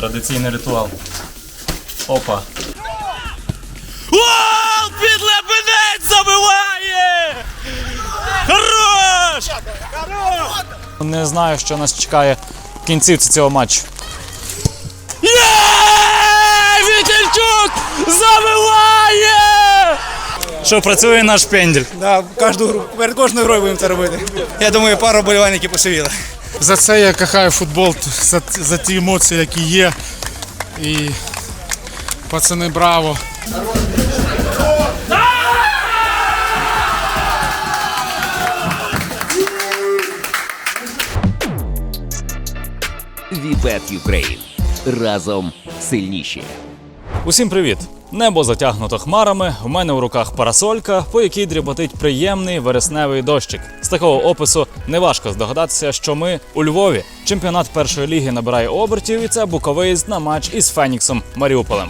Традиційний ритуал. Опа. Гол! Підлепенець забиває! Хорош! Не знаю, що нас чекає в кінцівці цього матчу. Є! Вітельчук забиває! Що працює наш пенділь. Да, кожну гру, перед кожною грою будемо це робити. Я думаю, пару болівальників посивіли. За це я кохаю футбол, за, за ті емоції, які є. І пацани, браво. Вібет Юкрейн. Разом сильніші. Усім привіт! Небо затягнуто хмарами. У мене у руках парасолька, по якій дріботить приємний вересневий дощик. З такого опису неважко здогадатися, що ми у Львові. Чемпіонат першої ліги набирає обертів, і це буковиїзд на матч із Феніксом Маріуполем.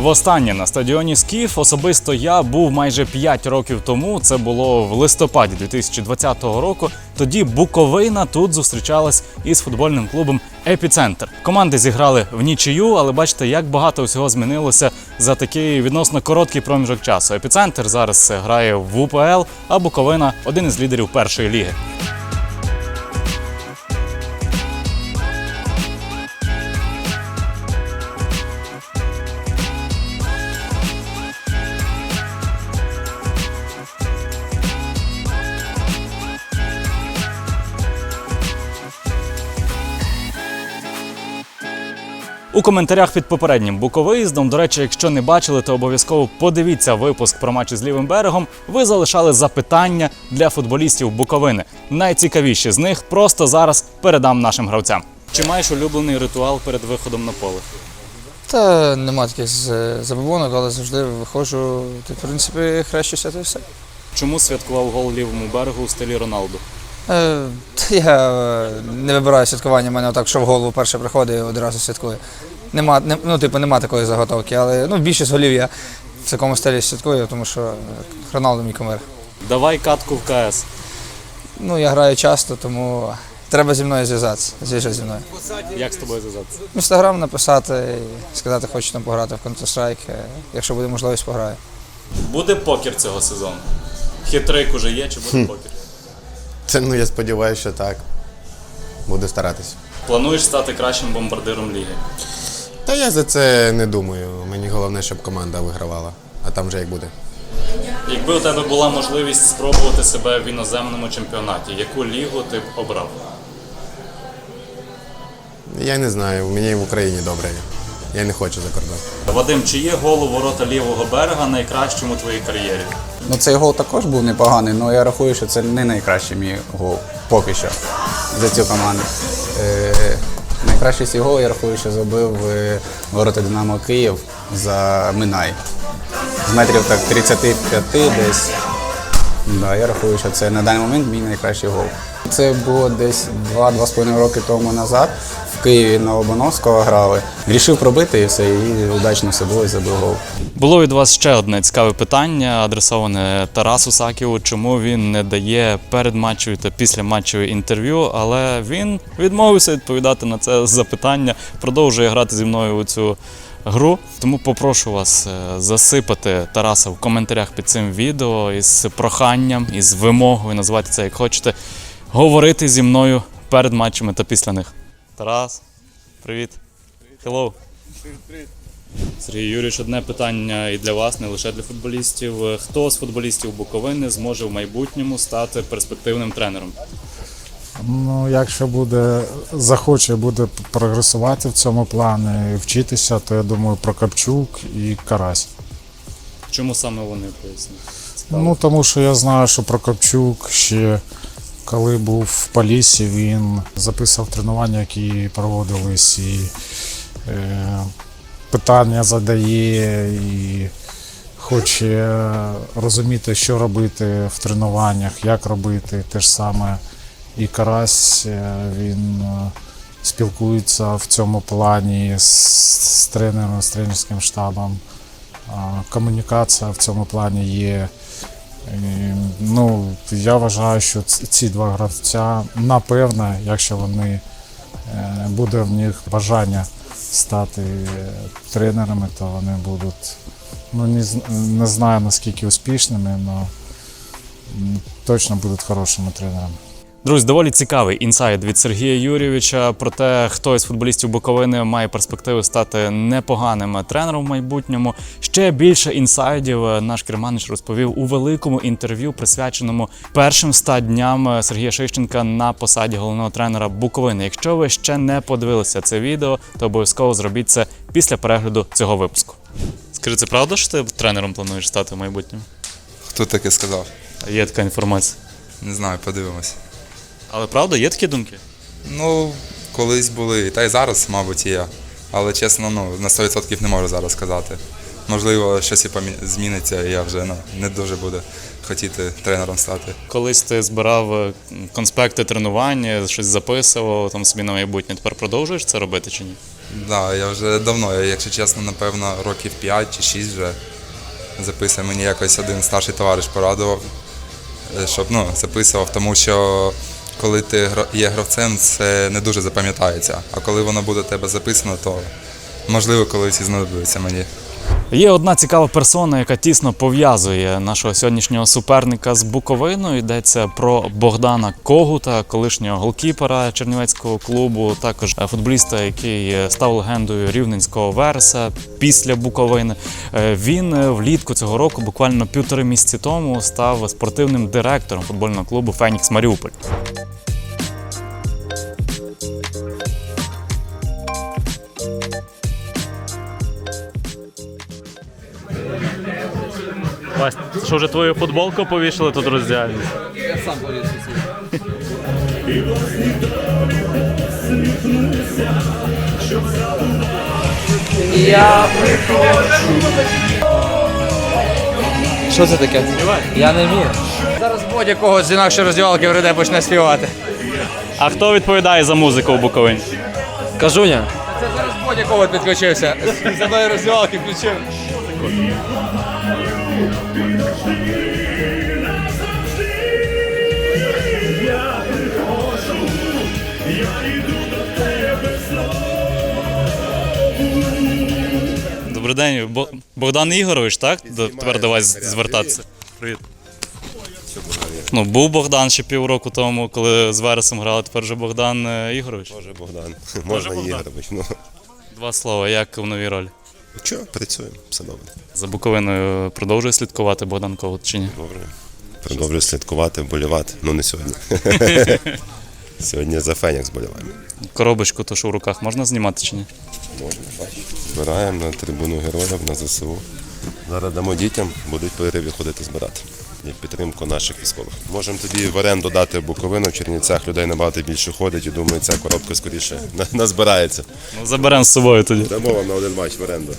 Востаннє на стадіоні Скіф особисто я був майже 5 років тому. Це було в листопаді 2020 року. Тоді Буковина тут зустрічалась із футбольним клубом Епіцентр. Команди зіграли в нічию, але бачите, як багато всього змінилося за такий відносно короткий проміжок часу. Епіцентр зараз грає в УПЛ, а Буковина один із лідерів першої ліги. У коментарях під попереднім буковиїздом, до речі, якщо не бачили, то обов'язково подивіться випуск про матчі з лівим берегом. Ви залишали запитання для футболістів Буковини. Найцікавіші з них просто зараз передам нашим гравцям. Чи маєш улюблений ритуал перед виходом на поле? Та нема таких забобонок, але завжди виходжу, в принципі, хрещуся, то все. Чому святкував гол лівому берегу у стилі Роналду? Е, я е, не вибираю святкування, в мене отак, що в голову перше приходить і одразу святкую. Нема, не, ну, типу, нема такої заготовки, але ну, більшість голів я в такому стилі святкую, тому що е, Роналду мій кумир. Давай катку в КС. Ну, я граю часто, тому треба зі мною зв'язатися. Зв'яжи зі мною. Як з тобою зв'язатися? В інстаграм написати і сказати, хочу там пограти в Counter-Strike. Якщо буде можливість, пограю. Буде покер цього сезону. Хитрик уже є, чи буде покер? Це ну я сподіваюся, що так. Буду старатись. Плануєш стати кращим бомбардиром ліги. Та я за це не думаю. Мені головне, щоб команда вигравала. А там вже як буде. Якби у тебе була можливість спробувати себе в іноземному чемпіонаті, яку лігу ти б обрав? Я не знаю, мені в Україні добре. Я не хочу за кордон. Вадим, чи є гол у ворота лівого берега найкращим у твоїй кар'єрі? Ну, цей гол також був непоганий, але я рахую, що це не найкращий мій гол поки що за цю команду. Е, найкращий свій гол я рахую, що забив е, ворота Динамо Київ за Минай. З метрів так 35 десь. Да, я рахую, що це на даний момент мій найкращий гол. Це було десь 2-2,5 роки тому назад. Києві на Лобановського грали. Рішив пробити і все, і удачно все було і забив гол. Було від вас ще одне цікаве питання, адресоване Тарасу Саківу, чому він не дає перед матчеві та після матчеві інтерв'ю, але він відмовився відповідати на це запитання, продовжує грати зі мною у цю гру. Тому попрошу вас е, засипати Тараса в коментарях під цим відео із проханням, із вимогою, називайте це як хочете, говорити зі мною перед матчами та після них. Тарас, привіт. Hello. Сергій Юрійович, одне питання і для вас, не лише для футболістів. Хто з футболістів Буковини зможе в майбутньому стати перспективним тренером? Ну, якщо буде захоче, буде прогресувати в цьому плані і вчитися, то я думаю, Прокопчук і Карась. Чому саме вони поясню? Ну тому що я знаю, що Прокопчук ще коли був в Полісі, він записував тренування, які проводились, і е, питання задає, і хоче розуміти, що робити в тренуваннях, як робити. Те ж саме і Карась е, він е, спілкується в цьому плані з, з тренером, з тренерським штабом. Комунікація в цьому плані є І, ну, я вважаю, що ці два гравця, напевно, якщо вони е, буде в них бажання стати е, тренерами, то вони будуть, ну не, не знаю наскільки успішними, але точно будуть хорошими тренерами. Друзі, доволі цікавий інсайд від Сергія Юрійовича про те, хто із футболістів Буковини має перспективи стати непоганим тренером в майбутньому. Ще більше інсайдів наш керманич розповів у великому інтерв'ю, присвяченому першим ста дням Сергія Шищенка на посаді головного тренера Буковини. Якщо ви ще не подивилися це відео, то обов'язково зробіть це після перегляду цього випуску. Скажи, це правда, що ти тренером плануєш стати в майбутньому? Хто таке сказав? Є така інформація. Не знаю, подивимось. Але правда, є такі думки? Ну, колись були, та й зараз, мабуть, є. Але чесно, ну, на 100% не можу зараз сказати. Можливо, щось і помі- зміниться, і я вже ну, не дуже буду хотіти тренером стати. Колись ти збирав е, конспекти тренування, щось записував там собі на майбутнє. Тепер продовжуєш це робити чи ні? Да, я вже давно, якщо чесно, напевно, років 5 чи 6 вже записую. Мені якось один старший товариш порадував, е, щоб ну, записував, тому що коли ти є гравцем, це не дуже запам'ятається. А коли воно буде тебе записано, то можливо колись і знадобиться мені. Є одна цікава персона, яка тісно пов'язує нашого сьогоднішнього суперника з Буковиною. Йдеться про Богдана Когута, колишнього голкіпера Чернівецького клубу, також футболіста, який став легендою рівненського верса після Буковини. Е, Він е, влітку цього року, буквально півтори місяці тому, став спортивним директором футбольного клубу Фенікс Маріуполь. Що вже твою футболку повішали тут роздягнуть? Що це таке? Я не вмію. Зараз Бодя когось з інакшої роздівалки вреде почне співати. А хто відповідає за музику в Буковині? Кажуня. Це зараз Бодя когось підключився. З одної роздівалки включив. Добрий день, Богдан Ігорович, так? До- Тепер до вас звертатися. Привіт. Ну, був Богдан ще півроку тому, коли з Вересом грали, тепер вже Богдан е, Ігорович. Може Богдан, можна Богдан. Ігорович. Ну Два слова, як в новій ролі? Що, працюємо, все добре. За Буковиною продовжує слідкувати Богдан Ковут чи ні? Добре. Продовжую слідкувати, болівати. Ну не сьогодні. Сьогодні за Фенікс боліваємо. Коробочку, то що в руках можна знімати чи ні? Можна, бачиш. Збираємо на трибуну героїв на ЗСУ. Зараз дамо дітям, будуть перериві ходити збирати. Як підтримку наших військових. Можемо тоді в оренду дати Буковину, в Чернівцях людей набагато більше ходить і думаю, ця коробка скоріше назбирається. Ну, заберемо з собою тоді. Дамо вам на один матч в оренду.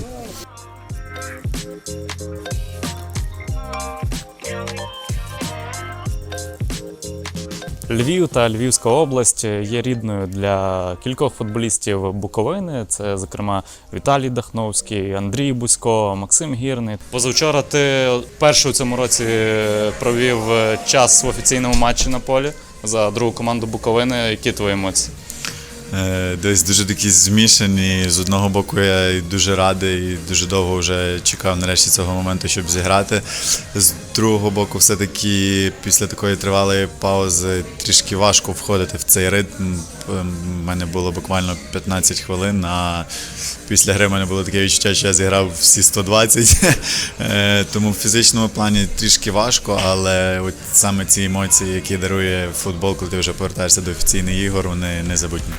Львів та Львівська область є рідною для кількох футболістів Буковини. Це, зокрема, Віталій Дахновський, Андрій Бузько, Максим Гірний. Позавчора ти перший у цьому році провів час в офіційному матчі на полі за другу команду Буковини. Які твої емоції? Е, Десь дуже такі змішані. З одного боку, я дуже радий і дуже довго вже чекав нарешті цього моменту, щоб зіграти. Другого боку, все-таки після такої тривалої паузи трішки важко входити в цей ритм. У мене було буквально 15 хвилин, а після гри в мене було таке відчуття, що я зіграв всі 120. Е, Тому в фізичному плані трішки важко, але от саме ці емоції, які дарує футбол, коли ти вже повертаєшся до офіційних ігор, вони незабутні.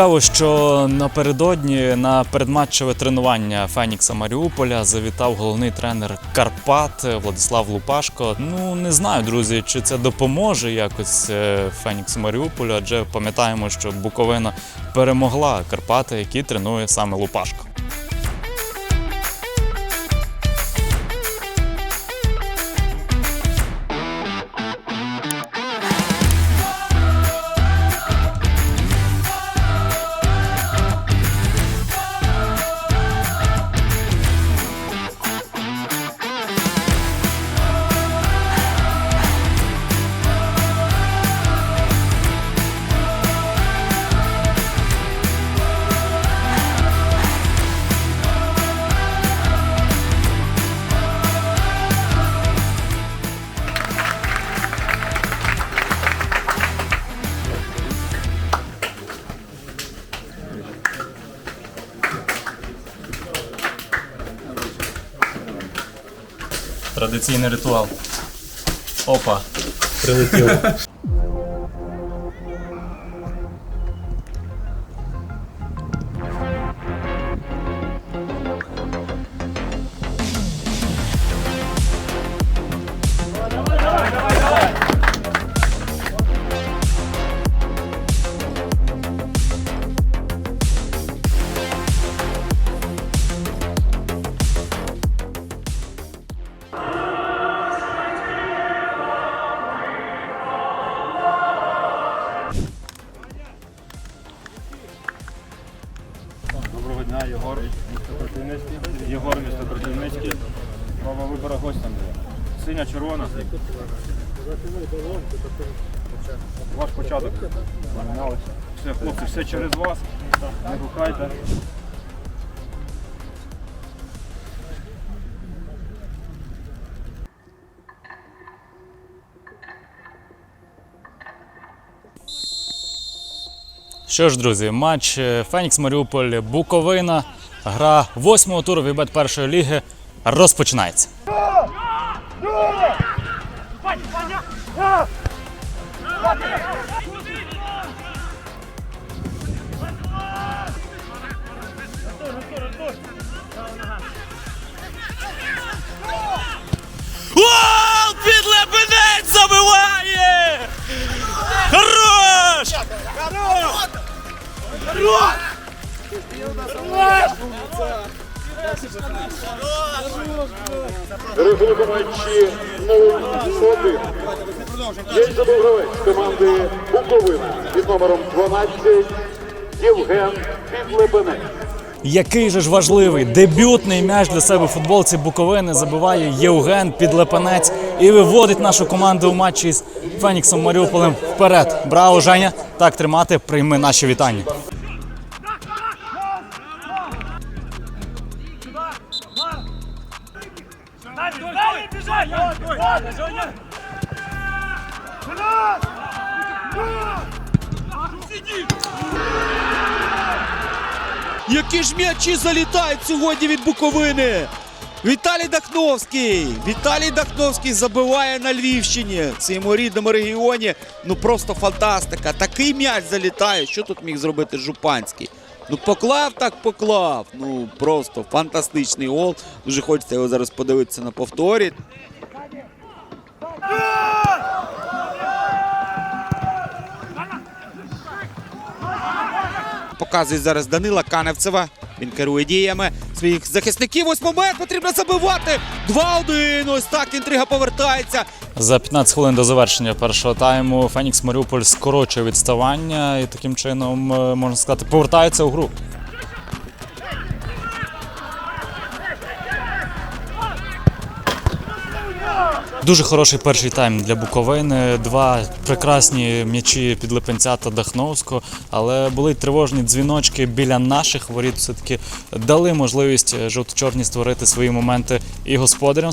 Цікаво, що напередодні на передматчеве тренування Фенікса Маріуполя завітав головний тренер Карпат Владислав Лупашко. Ну не знаю, друзі, чи це допоможе якось е, Феніксу Маріуполю, адже пам'ятаємо, що Буковина перемогла Карпати, які тренує саме Лупашко. Традиційний ритуал. Опа. Прилетіло. Все, через вас. Не гукайте. Що ж, друзі, матч е, Фенікс Маріуполь Буковина. Гра восьмого туру Вібет першої ліги розпочинається. Рахунок матчі 0-1. Є забив гравець команди Буковина під номером 12 Євген Підлебенець. Який же ж важливий дебютний м'яч для себе футболці Буковини забиває Євген Підлепенець і виводить нашу команду у матчі із Феніксом Маріуполем вперед. Браво, Женя! Так тримати, прийми наші вітання. Які ж м'ячі залітають сьогодні від Буковини? Віталій Дахновський! Віталій Дахновський забиває на Львівщині в своєму рідному регіоні. Ну просто фантастика. Такий м'яч залітає. Що тут міг зробити Жупанський? Ну поклав так поклав. Ну просто фантастичний гол. Дуже хочеться його зараз подивитися на повторі. Показує зараз Данила Каневцева. Він керує діями своїх захисників. Ось момент потрібно забивати. 2-1. Ось так інтрига повертається. За 15 хвилин до завершення першого тайму Фенікс Маріуполь скорочує відставання і таким чином, е, можна сказати, повертається у гру. Дуже хороший перший тайм для Буковини. Два прекрасні м'ячі під Липенця та Дахновського, але були тривожні дзвіночки біля наших воріт. Все-таки дали можливість жовто-чорні створити свої моменти і господарям.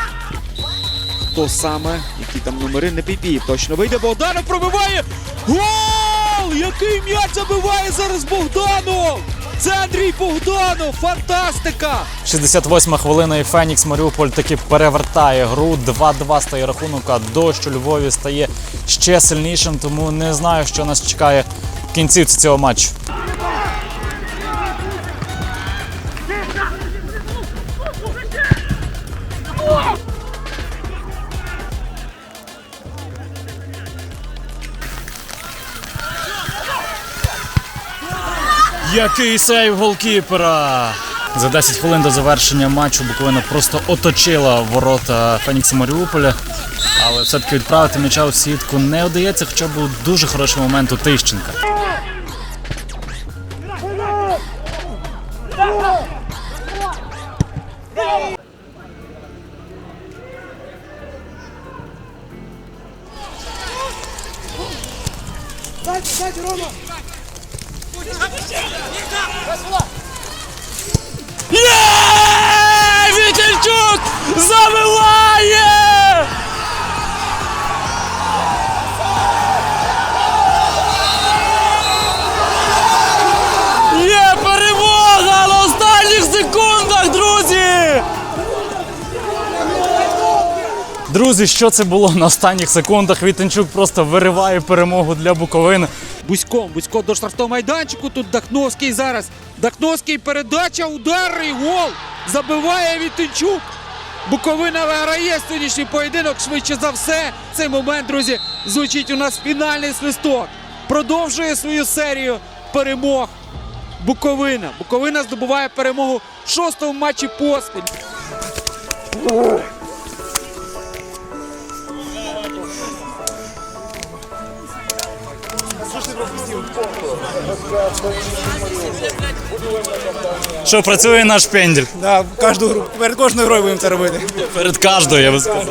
Хто саме, які там номери не піпів. Точно вийде Богданов, пробиває. Гол! Який м'яч забиває зараз Богданов! Це Андрій Богданов! Фантастика! 68 хвилина і Фенікс Маріуполь таки перевертає гру. 2-2 стає рахунок, а дощ у Львові стає ще сильнішим, тому не знаю, що нас чекає в кінцівці цього матчу. Який сейв голкіпера! За 10 хвилин до завершення матчу Буковина просто оточила ворота Фенікса Маріуполя. Але все-таки відправити м'яча у сітку не вдається, хоча був дуже хороший момент у Тищенка. Друзі, що це було на останніх секундах? Вітенчук просто вириває перемогу для Буковини. Бузько, Бузько до штрафного майданчику. Тут Дахновський зараз. Дахновський передача, удар і гол. Забиває Вітинчук. Буковина виграє сьогоднішній поєдинок. Швидше за все. Цей момент, друзі, звучить у нас фінальний свисток. Продовжує свою серію перемог. Буковина. Буковина здобуває перемогу в шостому матчі поспіль. Що працює наш пенділь? Да, кожну гру, перед кожною грою будемо це робити. Перед кожною, я би сказав.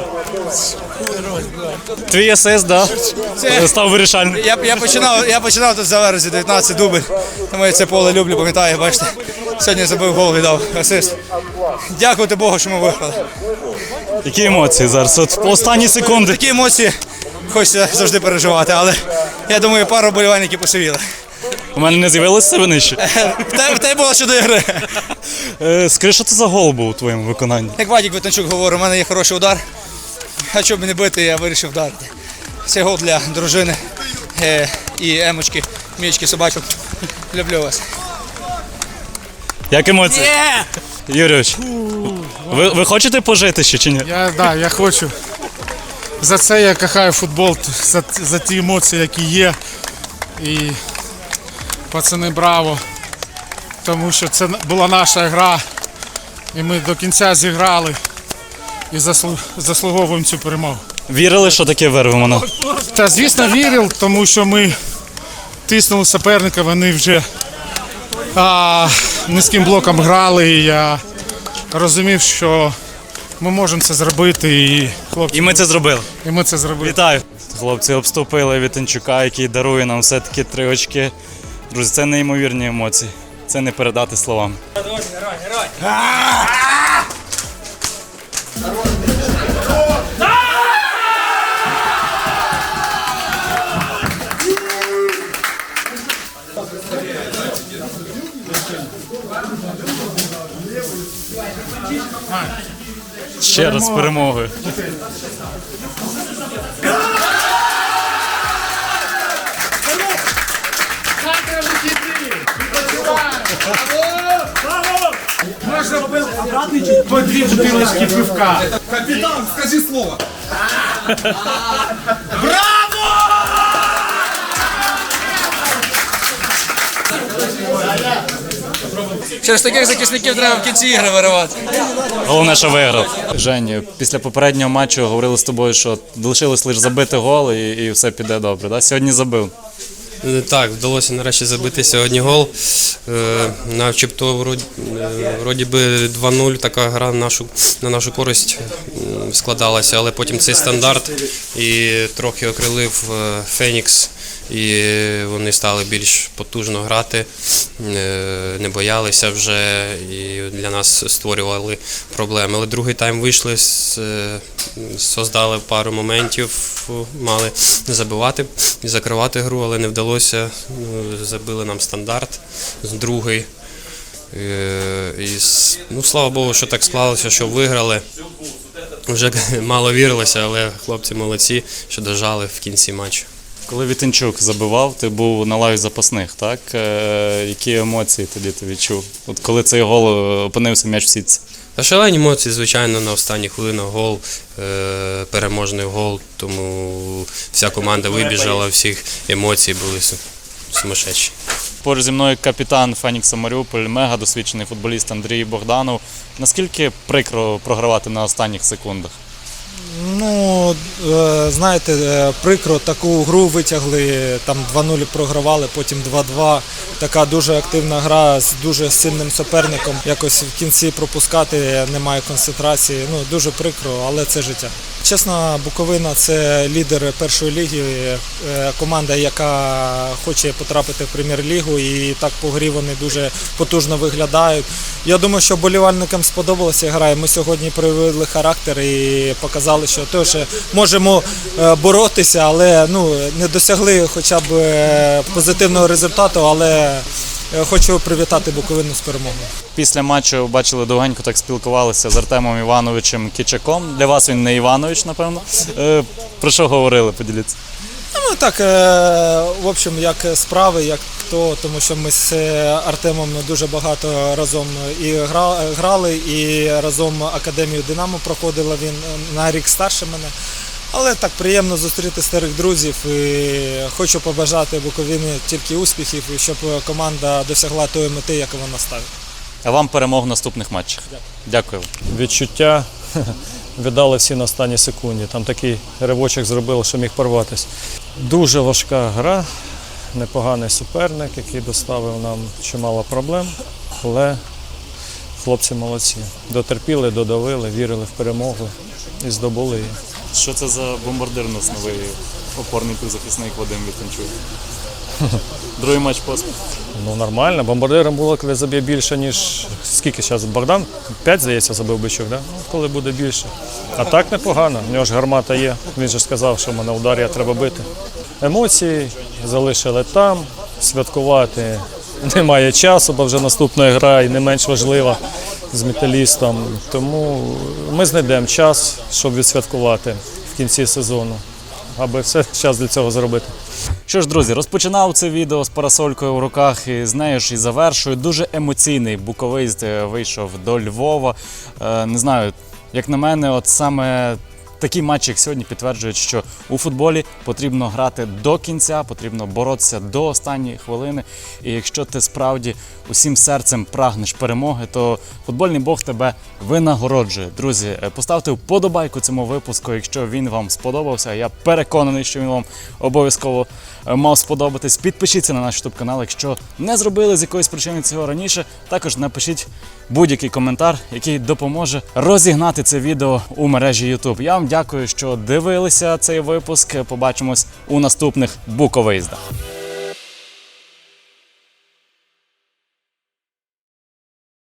Твій асист, да? Це- Став вирішальним. Я, я, починав, я починав тут за вересні, 19 дубль, тому я це поле люблю, пам'ятаю, бачите. Сьогодні забив гол, віддав асист. Дякувати Богу, що ми виграли. Які емоції зараз? От останні секунди. Такі емоції хочеться завжди переживати, але я думаю, пару болівальників посивіли. У мене не з'явилося себе нижче. В те, в те було щодо ігри. Е, Скажи, що це за гол був у твоєму виконанні? Як Вадік Витанчук говорить, у мене є хороший удар. А щоб не бити, я вирішив вдарити. Це гол для дружини е, і емочки, мічки, собачок. Люблю вас. Як емоції? Юрійович, ви, ви хочете пожити ще чи ні? Я, да, я хочу. За це я кохаю футбол, за, за ті емоції, які є. І пацани, браво. Тому що це була наша гра. І ми до кінця зіграли і заслуговуємо цю перемогу. Вірили, що таке вирвемо на? Та звісно вірив, тому що ми тиснули суперника, вони вже а, низьким блоком грали. І я розумів, що ми можемо це зробити. І хлопці, І ми це зробили. і ми це зробили. Вітаю! Хлопці обступили Вітенчука, який дарує нам все-таки три очки. Друзі, це неймовірні емоції. Це не передати словами. Ще раз перемоги. По дві бутилочки пивка. Через таких захисників треба в кінці ігри виривати. Головне, що виграв. Жені, після попереднього матчу говорили з тобою, що лишилось лише забити гол і, і все піде добре. Да? Сьогодні забив. Е, Так, вдалося нарешті забити сьогодні гол. Е, Начебто, вроді, е, вроді би 2-0 така гра на нашу, на нашу користь. Складалася, але потім цей стандарт і трохи окрилив е, Фенікс, і вони стали більш потужно грати, е, не боялися вже і для нас створювали проблеми. Але другий тайм вийшли, е, создали пару моментів, мали забивати і закривати гру, але не вдалося. Ну, Забили нам стандарт другий. І, ну, слава Богу, що так склалося, що виграли. Вже мало вірилося, але хлопці молодці, що дожали в кінці матчу. Коли Вітенчук забивав, ти був на лаві запасних, так? Е, які емоції тоді ти відчув? От коли цей гол е, опинився м'яч в сітці? Та шалені емоції, звичайно, на останні хвилини гол, е, переможний гол, тому вся команда вибіжала, всіх емоцій були су- сумасшедші. Поруч зі мною капітан Фенікса Маріуполь, мега досвідчений футболіст Андрій Богданов. Наскільки прикро програвати на останніх секундах? Ну, е, знаєте, е, прикро таку гру витягли, там 2-0 програвали, потім 2-2. Така дуже активна гра з дуже сильним суперником. Якось в кінці пропускати немає концентрації. Ну, дуже прикро, але це життя. Чесно, Буковина це лідер першої ліги, е, команда, яка хоче потрапити в прем'єр-лігу, і так по грі вони дуже потужно виглядають. Я думаю, що болівальникам сподобалася гра. і Ми сьогодні проявили характер і показали, що теж можемо е, боротися, але ну, не досягли хоча б е, позитивного результату, але е, хочу привітати Буковину з перемогою. Після матчу бачили довгенько так спілкувалися з Артемом Івановичем Кічаком. Для вас він не Іванович, напевно. Про що говорили? Поділіться. Ну так, е, в общем, як справи, як то, тому що ми з Артемом дуже багато разом і грали, і разом академію Динамо проходила він на рік старше мене. Але так приємно зустріти старих друзів і хочу побажати Буковині тільки успіхів, і щоб команда досягла тої мети, яку вона ставить. А вам перемог в наступних матчах. Дякую. Відчуття віддали всі на останній секунді. Там такий ривочок зробили, що міг порватися. Дуже важка гра, непоганий суперник, який доставив нам чимало проблем, але хлопці молодці. Дотерпіли, додавили, вірили в перемогу і здобули її. Що це за бомбардир у нас новий опорний півзахисник Вадим Вітенчук? Другий матч поспіль. Ну нормально. Бомбардиром було, коли заб'є більше, ніж скільки зараз Богдан? П'ять, здається, забив бичок, да? ну, коли буде більше. А так непогано. В нього ж гармата є. Він же сказав, що мене удар'я треба бити. Емоції залишили там. Святкувати немає часу, бо вже наступна гра і не менш важлива з металістом. Тому ми знайдемо час, щоб відсвяткувати в кінці сезону, аби все час для цього зробити. Що ж, друзі, розпочинав це відео з парасолькою в руках і з нею ж і завершую. Дуже емоційний буковист е, вийшов до Львова. Е, Не знаю, як на мене, от саме такі матчі, як сьогодні, підтверджують, що у футболі потрібно грати до кінця, потрібно боротися до останньої хвилини. І якщо ти справді усім серцем прагнеш перемоги, то футбольний Бог тебе винагороджує. Друзі, е, поставте вподобайку цьому випуску, якщо він вам сподобався. Я переконаний, що він вам обов'язково е, мав сподобатись. Підпишіться на наш YouTube канал, якщо не зробили з якоїсь причини цього раніше. Також напишіть будь-який коментар, який допоможе розігнати це відео у мережі YouTube. Я вам дякую, що дивилися цей випуск. Побачимось у наступних буковиїздах.